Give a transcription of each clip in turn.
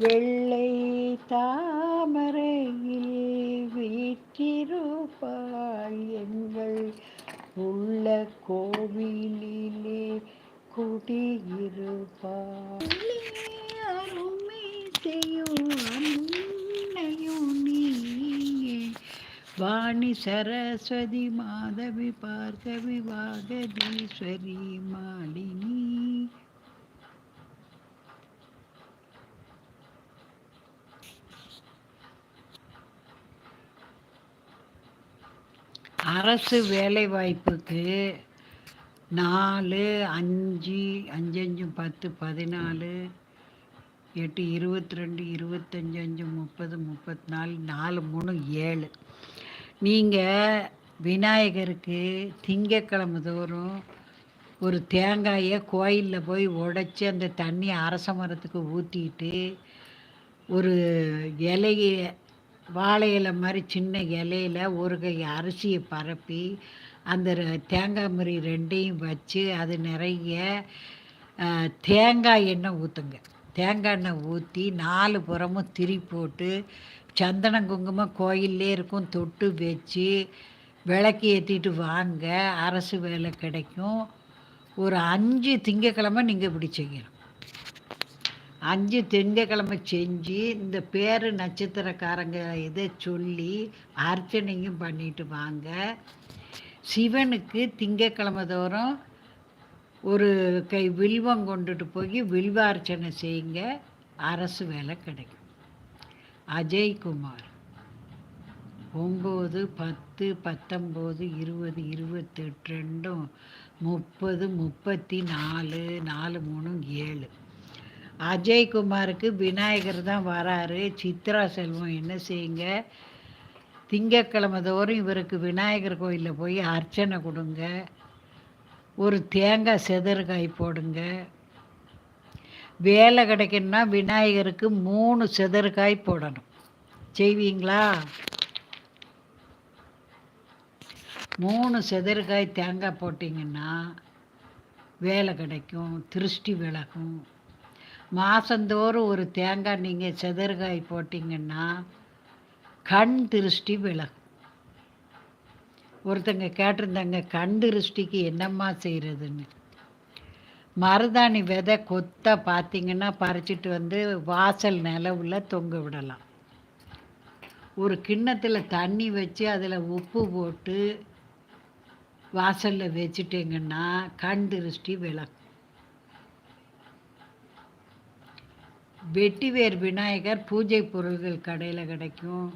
வெள்ளை தாமரையில் வீற்றிருப்பாள் எங்கள் உள்ள கோவிலிலே குடியிருப்பாள் அருமை செய்யும் அன்னையும் நீயே. வாணி சரஸ்வதி மாதவி பார்கவி வாகதீஸ்வரி மாலினி. அரசு வேலைவாய்ப்புக்கு நாலு அஞ்சு அஞ்சு அஞ்சு பத்து பதினாலு எட்டு இருபத்தி ரெண்டு இருபத்தஞ்சி அஞ்சு முப்பது முப்பத்தி நாலு நாலு மூணு ஏழு. நீங்கள் விநாயகருக்கு திங்கக்கிழமை தோறும் ஒரு தேங்காயை கோயிலில் போய் உடைச்சி அந்த தண்ணி அரச மரத்துக்கு ஊற்றிட்டு ஒரு இலையை வாழை இலை மாதிரி சின்ன இலையில் ஒரு கை அரிசியை பரப்பி அந்த தேங்காய் முறி ரெண்டையும் வச்சு அது நிறைய தேங்காய் எண்ணெய் ஊற்றுங்க தேங்காய் எண்ணெய் ஊற்றி நாலு புறமும் திரி போட்டு சந்தனம் குங்குமம் கோயிலே இருக்கும் தொட்டு வச்சு விளக்கு ஏற்றிட்டு வாங்க. அரசு வேலை கிடைக்கும். ஒரு அஞ்சு திங்கக்கிழமை நீங்கள் இப்படி செய்யணும். அஞ்சு திங்கக்கிழமை செஞ்சு இந்த பேர் நட்சத்திரக்காரங்க இதை சொல்லி அர்ச்சனையும் பண்ணிட்டு வாங்க. சிவனுக்கு திங்கக்கிழமை தோறும் ஒரு கை வில்வம் கொண்டுட்டு போய் வில்வார்ச்சனை செய்யுங்க. அரசு வேலை கிடைக்கும். அஜய்குமார் ஒம்பது பத்து பத்தொம்போது இருபது இருபத்தெட்டு ரெண்டும் முப்பது முப்பத்தி நாலு நாலு மூணு ஏழு. அஜய்குமாருக்கு விநாயகர் தான் வராரு. சித்ரா செல்வம் என்ன செய்யுங்க? திங்கக்கிழமை தோறும் இவருக்கு விநாயகர் கோயிலில் போய் அர்ச்சனை கொடுங்க. ஒரு தேங்காய் செதறுகாய் போடுங்க. வேலை கிடைக்கணும்னா விநாயகருக்கு மூணு செதறுகாய் போடணும். செய்வீங்களா? மூணு செதறுகாய் தேங்காய் போட்டிங்கன்னா வேலை கிடைக்கும் திருஷ்டி விலகும். மாதந்தோறும் ஒரு தேங்காய் நீங்கள் செதறுகாய் போட்டிங்கன்னா கண் திருஷ்டி விலகும். ஒருத்தங்க கேட்டிருந்தாங்க கண் திருஷ்டிக்கு என்னம்மா செய்கிறதுன்னு மருதாணி விதை கொத்தாக பார்த்தீங்கன்னா பறிச்சிட்டு வந்து வாசல் நிலவில் தொங்க விடலாம். ஒரு கிண்ணத்தில் தண்ணி வச்சு அதில் உப்பு போட்டு வாசலில் வச்சுட்டிங்கன்னா கண் திருஷ்டி விளக்கும் வெட்டிவேர் விநாயகர் பூஜை பொருள்கள் கடையில் கிடைக்கும்.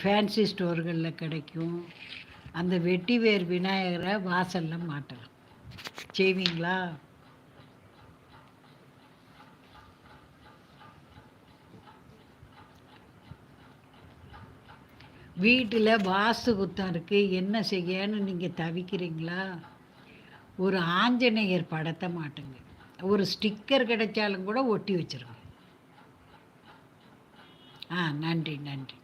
ஃபேன்சி ஸ்டோர்களில் கிடைக்கும். அந்த வெட்டிவேர் விநாயகரை வாசலில் மாட்டலாம். செய்வீங்களா? வீட்டில் வாஸ்து குத்தம் இருக்குது என்ன செய்யன்னு நீங்கள் தவிக்கிறீங்களா? ஒரு ஆஞ்சநேயர் படத்தை மாட்டுங்க. ஒரு ஸ்டிக்கர் கிடைச்சாலும் கூட ஒட்டி வச்சுருங்க ஆ நன்றி நன்றி.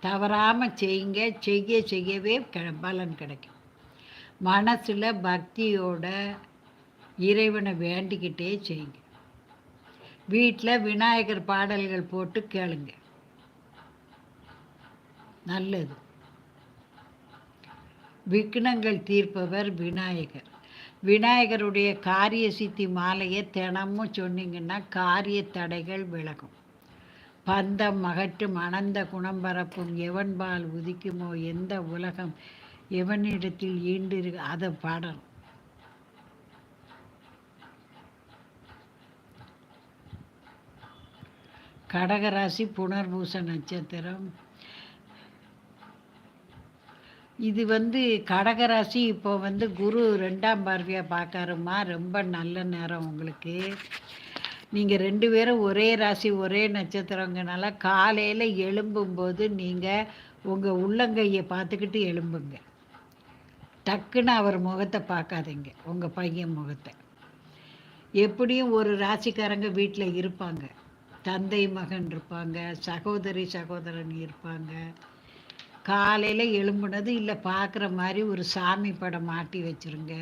தவறாமல் செய்யுங்க செய்ய செய்யவே க பலன் கிடைக்கும். மனசில் பக்தியோட இறைவனை வேண்டிக்கிட்டே செய்யுங்க. வீட்டில் விநாயகர் பாடல்கள் போட்டு கேளுங்க. நல்லது. விக்னங்கள் தீர்ப்பவர் விநாயகர். விநாயகருடைய காரிய சித்தி மாலையை தினமும் சொன்னீங்கன்னா காரிய தடைகள் விலகும். பந்தம் மகற்றும் அனந்த குணம் பரப்பும் எவன்பால் உதிக்குமோ எந்த உலகம் எவனிடத்தில் ஈண்டு அதை பாடணும். கடகராசி புனர்பூச நட்சத்திரம். இது வந்து கடகராசி இப்போ வந்து குரு ரெண்டாம் பார்வையாக பார்க்காருமா ரொம்ப நல்ல நேரம் உங்களுக்கு. நீங்கள் ரெண்டு பேரும் ஒரே ராசி ஒரே நட்சத்திரங்கனால காலையில் எழும்பும்போது நீங்கள் உங்கள் உள்ளங்கையை பார்த்துக்கிட்டு எழும்புங்க. டக்குன்னு அவர் முகத்தை பார்க்காதீங்க. உங்கள் பையன் முகத்தை. எப்படியும் ஒரு ராசிக்காரங்க வீட்டில் இருப்பாங்க. தந்தை மகன் இருப்பாங்க சகோதரி சகோதரன் இருப்பாங்க. காலையில் எழும்புனது இல்லை பார்க்குற மாதிரி ஒரு சாமி படம் மாட்டி வச்சுருங்க.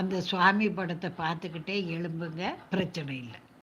அந்த சுவாமி படத்தை பார்த்துக்கிட்டே எழும்புங்க பிரச்சனை இல்லை.